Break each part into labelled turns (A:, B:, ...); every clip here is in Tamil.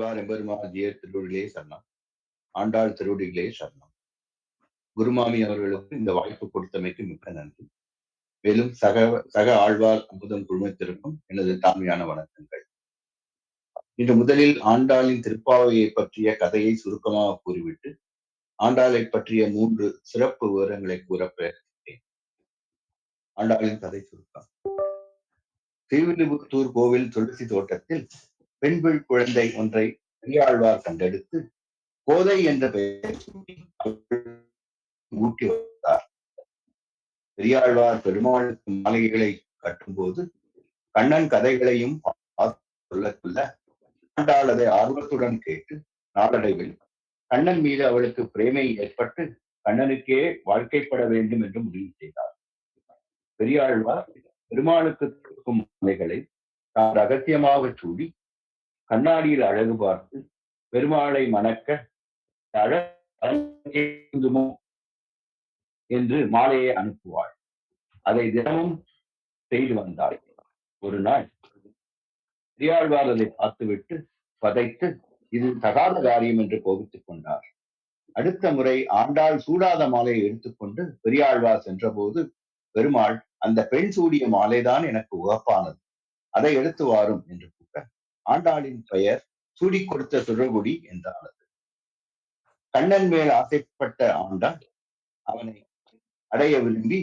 A: ஆழ்வார் எம்பெருமாள் ஜியர் திருவடிகளே சரணம். ஆண்டாள் திருவடிகளே சரணம். குருமாமி அவர்களுக்கு இந்த வாய்ப்பு கொடுத்தமைக்கு மிக்க நன்றி. மேலும் சக சக ஆழ்வார் அமுதம் குழுமத்திற்கும் எனது தாழ்மையான வணக்கங்கள். இன்று முதலில் ஆண்டாளின் திருப்பாவையை பற்றிய கதையை சுருக்கமாக கூறிவிட்டு ஆண்டாளை பற்றிய மூன்று சிறப்பு விவரங்களை கூற பிரயத்னித்தேன் ஆண்டாளின் கதை சுருக்கம். திருவில்லிபுத்தூர் கோவில் துளசி தோட்டத்தில் பெண்பிள் குழந்தை ஒன்றை பெரியாழ்வார் கண்டெடுத்து கோதை என்ற பெயர் ஊட்டி வந்தார். பெரியாழ்வார் பெருமாளுக்கு மாளிகைகளை கட்டும்போது கண்ணன் கதைகளையும் சொல்ல சொல்ல ஆண்டாள் அதை ஆர்வத்துடன் கேட்டு நாளடைவில் கண்ணன் மீது அவளுக்கு பிரேமை ஏற்பட்டு கண்ணனுக்கே வாழ்க்கைப்பட வேண்டும் என்று முடிவு செய்தார். பெரியாழ்வார் பெருமாளுக்கு கொடுக்கும் மாலைகளை தான் ரகசியமாக சூடி கண்ணாடியில் அழகு பார்த்து பெருமாளை மணக்க அழகுமோ என்று மாலையை அனுப்புவாள். அதை தினமும் செய்து வந்தாள். ஒரு நாள் பெரியாழ்வார் அதை பார்த்துவிட்டு பதைத்து இது தகாத காரியம் என்று கோபித்துக் கொண்டார். அடுத்த முறை ஆண்டாள் சூடாத மாலையை எடுத்துக்கொண்டு பெரியாழ்வார் சென்றபோது பெருமாள் அந்த பெண் சூடிய மாலைதான் எனக்கு உகப்பானது. அதை எடுத்து வாரும் என்று ஆண்டாளின் பெயர் சூடி கொடுத்த சுழகுடி என்றானது. கண்ணன் மேல் ஆசைப்பட்ட ஆண்டாள் அவனை அடைய விரும்பி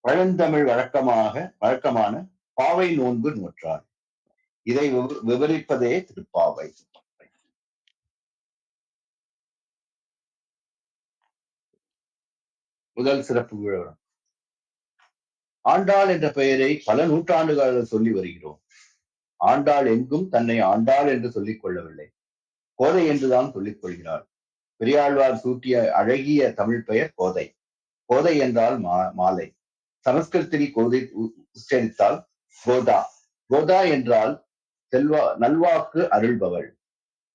A: பழந்தமிழ் வழக்கமாக வழக்கமான பாவை நோன்பு நோற்றாள். இதை விவரிப்பதே திருப்பாவை. முதல் சிறப்பு விவரம். ஆண்டாள் என்ற பெயரை பல நூற்றாண்டுகள் சொல்லி வருகிறோம். ஆண்டாள் எங்கும் தன்னை ஆண்டாள் என்று சொல்லிக் கொள்ளவில்லை. கோதை என்றுதான் சொல்லிக் கொள்கிறாள். பெரியாழ்வார் சூட்டிய அழகிய தமிழ் பெயர் கோதை. கோதை என்றால் மா மாலை. சமஸ்கிருத்தில் கோதை உச்சரித்தால் கோதா. கோதா என்றால் செல்வா நல்வாக்கு அருள்பவள்.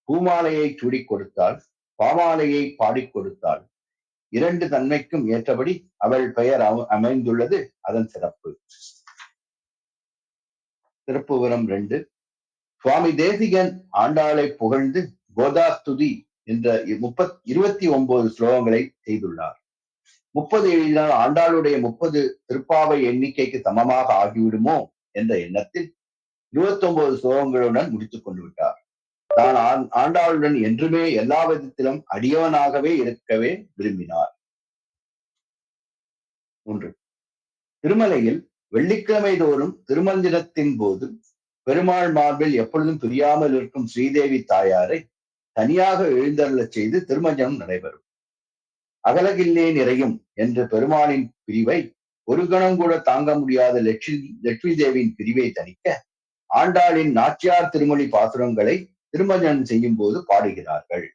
A: பூமாலையை சூடிக் கொடுத்தாள் பாமாலையை பாடிக் கொடுத்தாள். இரண்டு தன்மைக்கும் ஏற்றபடி அவள் பெயர் அமைந்துள்ளது அதன் சிறப்பு. சிறப்பு விவரம் ரெண்டு. சுவாமி தேசிகன் ஆண்டாளை புகழ்ந்து கோதாஸ்துதி என்ற முப்பத் இருபத்தி ஒன்பது ஸ்லோகங்களை செய்துள்ளார். முப்பது எழுதினால் ஆண்டாளுடைய முப்பது திருப்பாவை எண்ணிக்கைக்கு சமமாக ஆகிவிடுமோ என்ற எண்ணத்தில் இருபத்தி ஒன்பது ஸ்லோகங்களுடன் முடித்துக் கொண்டு விட்டார். தான் ஆண்டாளுடன் என்றுமே எல்லா விதத்திலும் அடியவனாகவே இருக்கவே விரும்பினார். ஒன்று திருமலையில் வெள்ளிக்கிழமை தோறும் திருமந்திரத்தின் போது பெருமாள் மார்பில் எப்பொழுதும் பிரியாமல் இருக்கும் ஸ்ரீதேவி தாயாரை தனியாக எழுந்தருளச் செய்து திருமஞ்சனம் நடைபெறும். அகலகில்லே நிறையும் என்ற பெருமாளின் பிரிவை ஒரு கணம் கூட தாங்க முடியாத லட்சுமி லட்சுமி தேவியின் பிரிவை தணிக்க ஆண்டாளின் நாச்சியார் திருமொழி பாசுரங்களை திருமஞ்சனம் செய்யும் போது பாடுகிறார்கள்.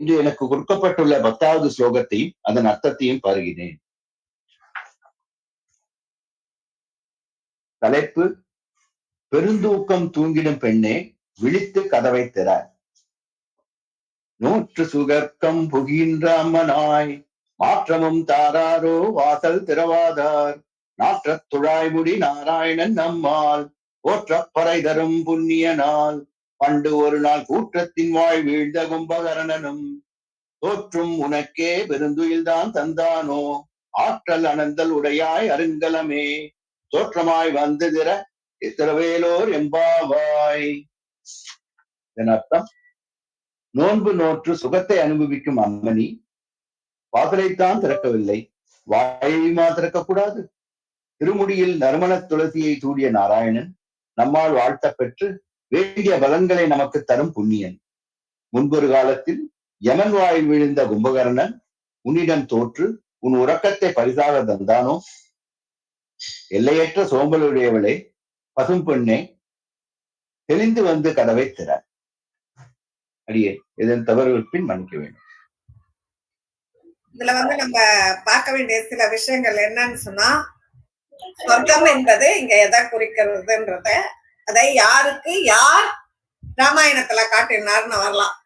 A: இன்று எனக்கு கொடுக்கப்பட்டுள்ள பத்தாவது ஸ்லோகத்தையும் அதன் அர்த்தத்தையும் பாருகிறேன். தலைப்பு பெருந்தூக்கம் தூங்கிடும் பெண்ணே விழித்து கதவை திற நூற்று சுகர்க்கம் புகின்ற அம்மனாய் மாற்றமும் தாராரோ வாசல் திறவாதார். நாற்றத் துழாய்முடி நாராயணன் நம்மால் போற்றப்பறை தரும் புண்ணிய நாள் பண்டு ஒரு நாள் கூற்றத்தின் வாழ் வீழ்ந்த கும்பகரணனும் தோற்றும் உனக்கே பெருந்துயில்தான் தந்தானோ. ஆற்றல் அனந்தல் உடையாய் அருங்கலமே. தோற்றமாய் வந்து திற திரவேலோர் எம்பாவாய். இதன் அர்த்தம் நோன்பு நோற்று சுகத்தை அனுபவிக்கும் அம்மணி வாசலைத்தான் திறக்கவில்லை வாயையுமா திறக்கக்கூடாது. திருமுடியில் நறுமண துளசியை சூடிய நாராயணன் நம்மால் வாழ்த்த பெற்று வேண்டிய பலன்களை நமக்கு தரும் புண்ணியன். முன்பொரு காலத்தில் யமன் வாயில் விழுந்த கும்பகர்ணன் உன்னிடம் தோற்று உன் உறக்கத்தை பரிசாக தந்தானோ? எல்லையற்ற சோம்பலுடையவளே பசும் பெண்ணே தெளிந்து வந்து கதவை திற. அடியே இதன் தவறுகள் பின் மன்னிக்க வேண்டும்.
B: இதுல வந்து நம்ம பார்க்க வேண்டிய சில விஷயங்கள் என்னன்னு சொன்னா சொர்க்கம் என்பது இங்க எதை குறிக்கிறதுன்றத அதை யாருக்கு யார் ராமாயணத்துல காட்டினார்னு வரலாம்.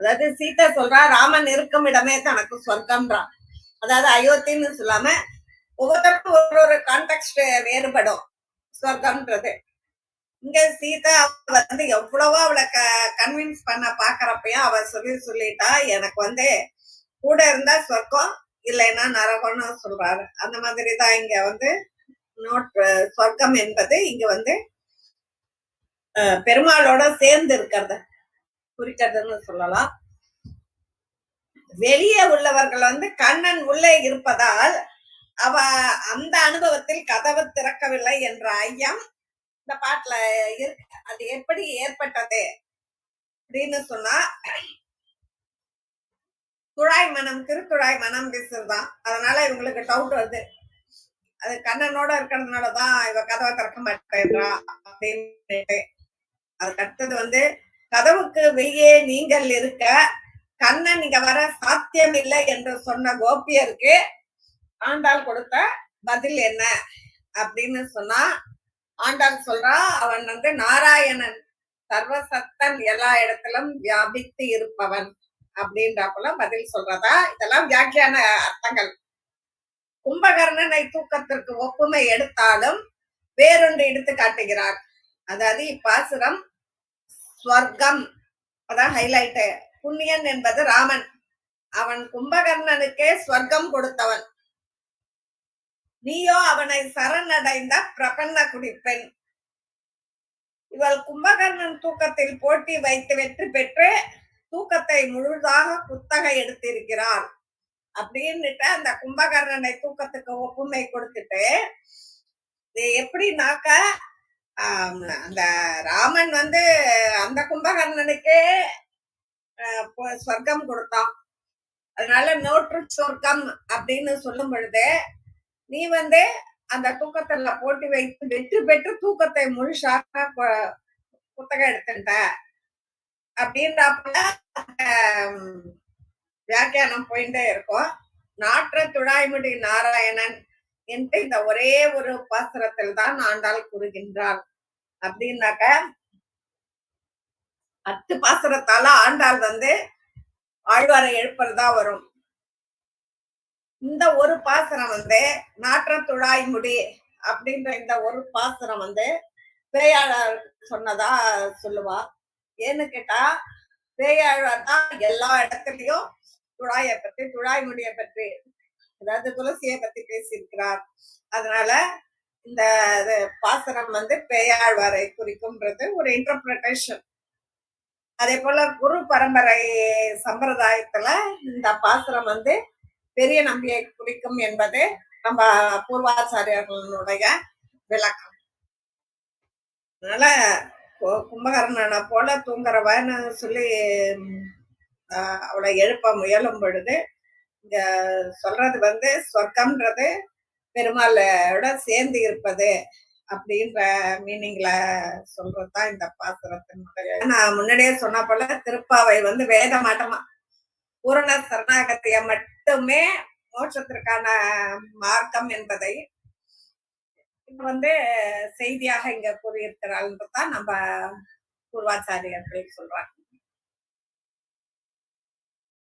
B: அதாவது சீதா சொல்றா ராமன் இருக்கும் இடமே தனக்கு சொர்க்கம்ன்றான் அதாவது அயோத்தின்னு சொல்லாம ஒவ்வொருத்தருக்கும் ஒரு ஒரு கான்டெக்ட் வேறுபடும். சொர்க்கம்ன்றது. இங்க சீதா வந்து எவ்வளவோ அவளை க கன்வின்ஸ் பண்ண பாக்குறப்பயும் அவ சொல்லி சொல்லிட்டா எனக்கு வந்து கூட இருந்தா சொர்க்கம் இல்லைன்னா நரகம்னு சொல்றாரு. அந்த மாதிரி தான் இங்க வந்து நோட் சொர்க்கம் என்பது இங்க வந்து பெருமாளோட சேர்ந்து இருக்கிறத. குறிக்கிறதுன்னு சொல்லலாம். வெளியே உள்ளவர்கள் வந்து கண்ணன் உள்ளே இருப்பதால் அவ அந்த அனுபவத்தில் கதவு திறக்கவில்லை என்ற ஐயம் இந்த பாட்டுல இருக்கு. அது எப்படி ஏற்பட்டது அப்படின்னு சொன்னா துழாய் மனம் திருத்துழாய் மனம் பேசுறதுதான் அதனால இவங்களுக்கு டவுட் வருது. அது கண்ணனோட இருக்கிறதுனாலதான் இவ கதவை திறக்க மாட்டேன்றா அப்படின்னு அதுக்கு அடுத்தது வந்து கதவுக்கு வெளியே நீங்கள் இருக்க கண்ணன் இங்க வர சாத்தியம் இல்லை என்று சொன்ன கோபியருக்கு ஆண்டாள் கொடுத்த பதில் என்ன அப்படின்னு சொன்னா ஆண்டாள் சொல்றா அவன் வந்து நாராயணன். சர்வசத்தன் எல்லா இடத்திலும் வியாபித்து இருப்பவன். அப்படின்றப்பல பதில் சொல்றதா? இதெல்லாம் வியாக்கியான அர்த்தங்கள். கும்பகர்ணனை தூக்கத்திற்கு ஒப்புமை எடுத்தாலும் வேறொன்று எடுத்து காட்டுகிறார். அதாவது இப்பாசுரம் ஸ்வர்க்கம் அதான் ஹைலைட் புண்ணியன் என்பது ராமன். அவன் கும்பகர்ணனுக்கே ஸ்வர்க்கம் கொடுத்தவன். நீயோ அவனை சரணடைந்த பிரபன்ன குடிப்பெண் இவள் கும்பகர்ணன் தூக்கத்தில் போட்டி வைத்து வெற்றி பெற்று தூக்கத்தை முழுதாக குத்தகை எடுத்திருக்கிறாள். அப்படின்னுட்டு அந்த கும்பகர்ணனை தூக்கத்துக்கு ஒப்புமை கொடுத்துட்டு எப்படின்னாக்க அந்த ராமன் வந்து அந்த கும்பகர்ணனுக்கே சொர்க்கம் கொடுத்தான். அதனால நோற்று சொர்க்கம் அப்படின்னு சொல்லும் பொழுது நீ வந்து அந்த தூக்கத்துல போட்டி வைத்து வெற்றி பெற்று தூக்கத்தை முழுசாக புத்தகம் எடுத்துட்ட அப்படின்றப்ப வியாக்கியானம் போயிட்டே இருக்கும். நாற்ற துடாய்முடி நாராயணன் என்று இந்த ஒரே ஒரு பாசுரத்தில் தான் ஆண்டாள் கூறுகின்றாள். அப்படின்னாக்க அத்து பாசுரத்தால ஆண்டாள் வந்து ஆழ்வாரை எழுப்புறதா வரும். இந்த ஒரு பாசனம் வந்து நாற்ற துழாய் முடி அப்படின்ற இந்த ஒரு பாசனம் வந்து பேயாளர் சொன்னதா சொல்லுவா. ஏன்னு கேட்டா பேயாழ்வார் தான் எல்லா இடத்துலயும் துழாயை பற்றி துழாய் முடிய பற்றி அதாவது துளசியை பத்தி பேசியிருக்கிறார். அதனால இந்த இது வந்து பேயாழ்வாரை குறிக்கும்ன்றது ஒரு இன்டர்பிரேஷன் அதே போல குரு பரம்பரை சம்பிரதாயத்துல இந்த பாசனம் வந்து பெரிய நம்பியை குறிக்கும் என்பது நம்ம பூர்வாச்சாரியர்களுடைய விளக்கம். அதனால கும்பகர்ணனை போல தூங்குறவன்னு சொல்லி அவளை எழுப்ப முயலும் பொழுது இங்க சொல்றது வந்து சொர்க்கம்ன்றது பெருமாளோட சேர்ந்து இருப்பது அப்படின்ற மீனிங்ல சொல்றதுதான் இந்த பாசுரத்தினுடைய நான் முன்னாடியே சொன்ன போல திருப்பாவை வந்து வேத மாட்டமா பூரண சரணாகத்திய மட்டும் மட்டுமே மோட்சத்திற்கான மார்க்கம் என்பதை இது வந்து செய்தியாக இங்க கூறியிருக்கிறாள்ன்றதான் நம்ம பூர்வாச்சாரியர்கள் சொல்றாங்க.